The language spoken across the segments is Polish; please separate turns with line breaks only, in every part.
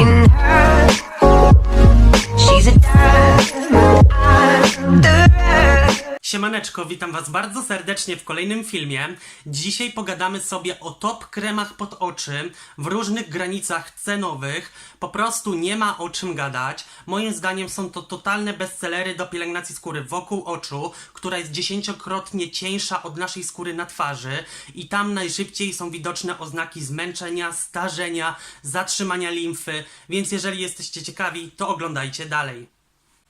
in her.
Siemaneczko, witam was bardzo serdecznie w kolejnym filmie. Dzisiaj pogadamy sobie o top kremach pod oczy w różnych granicach cenowych. Po prostu nie ma o czym gadać. Moim zdaniem są to totalne bestsellery do pielęgnacji skóry wokół oczu, która jest dziesięciokrotnie cieńsza od naszej skóry na twarzy i tam najszybciej są widoczne oznaki zmęczenia, starzenia, zatrzymania limfy, więc jeżeli jesteście ciekawi, to oglądajcie dalej.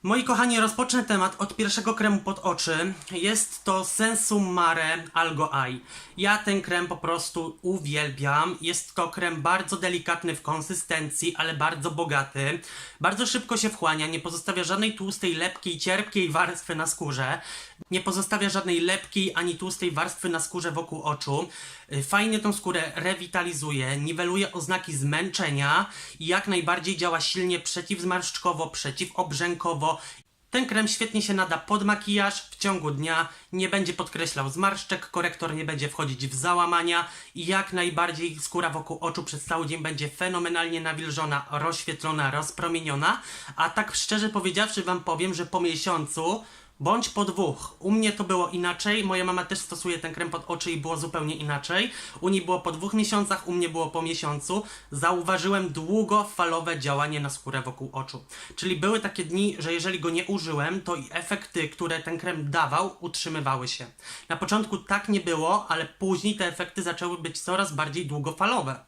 Moi kochani, rozpocznę temat od pierwszego kremu pod oczy. Jest to Sensum Mare Algo Eye. Ja ten krem po prostu uwielbiam. Jest to krem bardzo delikatny w konsystencji, ale bardzo bogaty. Bardzo szybko się wchłania, nie pozostawia żadnej tłustej, lepkiej, cierpkiej warstwy na skórze. Nie pozostawia żadnej lepkiej ani tłustej warstwy na skórze wokół oczu. Y, Fajnie tą skórę rewitalizuje, niweluje oznaki zmęczenia i jak najbardziej działa silnie przeciwzmarszczkowo, przeciwobrzękowo. Ten krem świetnie się nada pod makijaż w ciągu dnia, nie będzie podkreślał zmarszczek, korektor nie będzie wchodzić w załamania i jak najbardziej skóra wokół oczu przez cały dzień będzie fenomenalnie nawilżona, rozświetlona, rozpromieniona. A tak szczerze powiedziawszy wam powiem, że po miesiącu Bądź po dwóch. U mnie to było inaczej. Moja mama też stosuje ten krem pod oczy i było zupełnie inaczej. U niej było po dwóch miesiącach, u mnie było po miesiącu. Zauważyłem długofalowe działanie na skórę wokół oczu. Czyli były takie dni, że jeżeli go nie użyłem, to i efekty, które ten krem dawał, utrzymywały się. Na początku tak nie było, ale później te efekty zaczęły być coraz bardziej długofalowe.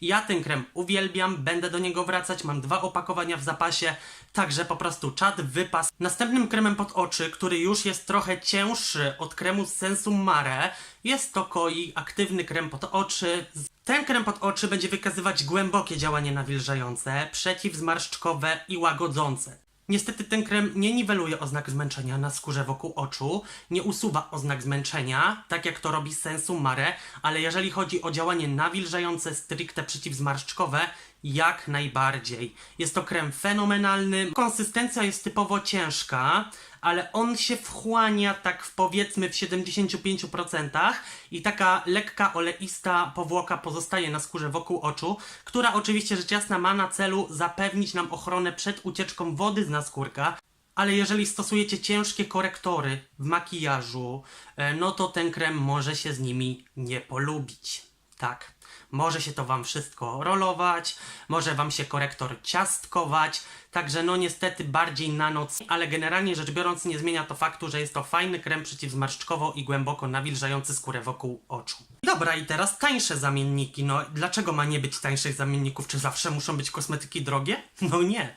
Ja ten krem uwielbiam, będę do niego wracać, mam dwa opakowania w zapasie, także po prostu czad wypas. Następnym kremem pod oczy, który już jest trochę cięższy od kremu Sensum Mare, jest to Koi aktywny krem pod oczy. Ten krem pod oczy będzie wykazywać głębokie działanie nawilżające, przeciwzmarszczkowe i łagodzące. Niestety ten krem nie niweluje oznak zmęczenia na skórze wokół oczu, nie usuwa oznak zmęczenia, tak jak to robi Sensum Mare, ale jeżeli chodzi o działanie nawilżające, stricte przeciwzmarszczkowe, jak najbardziej. Jest to krem fenomenalny, konsystencja jest typowo ciężka, ale on się wchłania tak w powiedzmy w 75% i taka lekka oleista powłoka pozostaje na skórze wokół oczu, która oczywiście rzecz jasna ma na celu zapewnić nam ochronę przed ucieczką wody z naskórka, ale jeżeli stosujecie ciężkie korektory w makijażu, e, no to ten krem może się z nimi nie polubić. Tak. Może się to wam wszystko rolować, może wam się korektor ciastkować, także no niestety bardziej na noc, ale generalnie rzecz biorąc nie zmienia to faktu, że jest to fajny krem przeciwzmarszczkowo i głęboko nawilżający skórę wokół oczu. Dobra i teraz tańsze zamienniki, no dlaczego ma nie być tańszych zamienników? Czy zawsze muszą być kosmetyki drogie? No nie.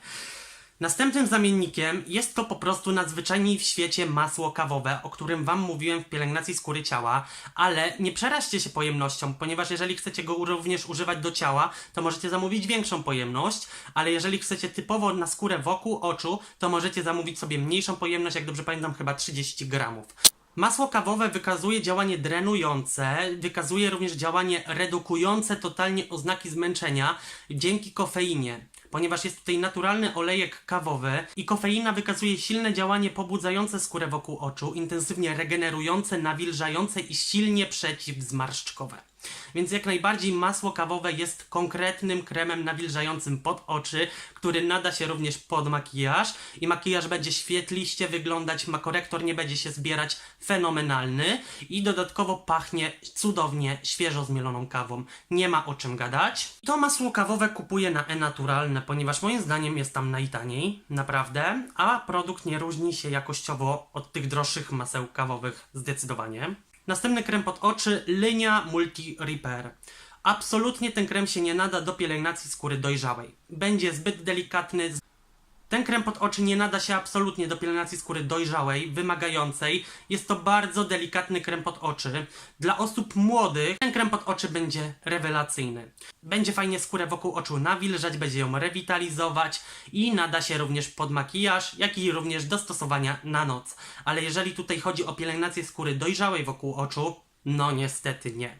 Następnym zamiennikiem jest to po prostu nadzwyczajniej w świecie masło kawowe, o którym Wam mówiłem w pielęgnacji skóry ciała, ale nie przeraźcie się pojemnością, ponieważ jeżeli chcecie go również używać do ciała, to możecie zamówić większą pojemność, ale jeżeli chcecie typowo na skórę wokół oczu, to możecie zamówić sobie mniejszą pojemność, jak dobrze pamiętam, chyba 30 gramów. Masło kawowe wykazuje działanie drenujące, wykazuje również działanie redukujące totalnie oznaki zmęczenia dzięki kofeinie ponieważ jest tutaj naturalny olejek kawowy i kofeina wykazuje silne działanie pobudzające skórę wokół oczu, intensywnie regenerujące, nawilżające i silnie przeciwzmarszczkowe. Więc jak najbardziej masło kawowe jest konkretnym kremem nawilżającym pod oczy, który nada się również pod makijaż i makijaż będzie świetliście wyglądać, ma korektor nie będzie się zbierać, fenomenalny i dodatkowo pachnie cudownie świeżo zmieloną kawą. Nie ma o czym gadać. To masło kawowe kupuję na e-naturalne, ponieważ moim zdaniem jest tam najtaniej, naprawdę, a produkt nie różni się jakościowo od tych droższych maseł kawowych zdecydowanie. Następny krem pod oczy Linia Multi Repair. Absolutnie ten krem się nie nada do pielęgnacji skóry dojrzałej. Będzie zbyt delikatny. Ten krem pod oczy nie nada się absolutnie do pielęgnacji skóry dojrzałej, wymagającej. Jest to bardzo delikatny krem pod oczy. Dla osób młodych ten krem pod oczy będzie rewelacyjny. Będzie fajnie skórę wokół oczu nawilżać, będzie ją rewitalizować i nada się również pod makijaż, jak i również do stosowania na noc. Ale jeżeli tutaj chodzi o pielęgnację skóry dojrzałej wokół oczu, no niestety nie.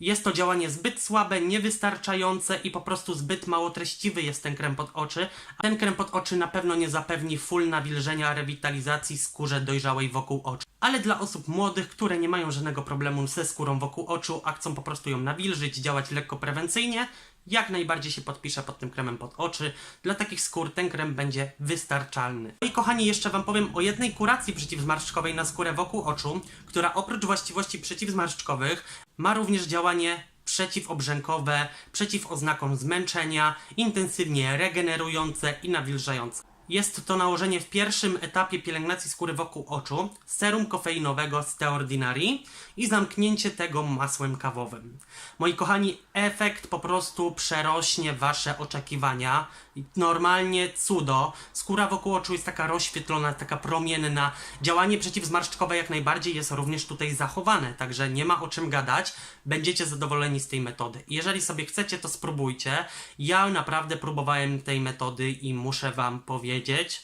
Jest to działanie zbyt słabe, niewystarczające i po prostu zbyt mało treściwy jest ten krem pod oczy. A ten krem pod oczy na pewno nie zapewni full nawilżenia, rewitalizacji skórze dojrzałej wokół oczu. Ale dla osób młodych, które nie mają żadnego problemu ze skórą wokół oczu, a chcą po prostu ją nawilżyć, działać lekko prewencyjnie, jak najbardziej się podpiszę pod tym kremem pod oczy. Dla takich skór ten krem będzie wystarczalny. No i kochani, jeszcze Wam powiem o jednej kuracji przeciwzmarszczkowej na skórę wokół oczu, która oprócz właściwości przeciwzmarszczkowych ma również działanie przeciwobrzękowe, przeciw oznakom zmęczenia, intensywnie regenerujące i nawilżające. Jest to nałożenie w pierwszym etapie pielęgnacji skóry wokół oczu serum kofeinowego z The Ordinary i zamknięcie tego masłem kawowym. Moi kochani, efekt po prostu przerośnie Wasze oczekiwania. Normalnie cudo. Skóra wokół oczu jest taka rozświetlona, taka promienna. Działanie przeciwzmarszczkowe jak najbardziej jest również tutaj zachowane, także nie ma o czym gadać. Będziecie zadowoleni z tej metody. Jeżeli sobie chcecie, to spróbujcie. Ja naprawdę próbowałem tej metody i muszę Wam powiedzieć, powiedzieć,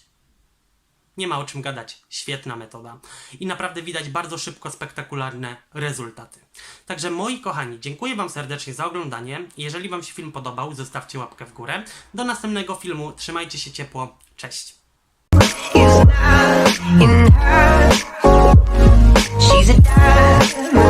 nie ma o czym gadać. Świetna metoda. I naprawdę widać bardzo szybko spektakularne rezultaty. Także moi kochani, dziękuję Wam serdecznie za oglądanie. Jeżeli Wam się film podobał, zostawcie łapkę w górę. Do następnego filmu. Trzymajcie się ciepło. Cześć.
She's a.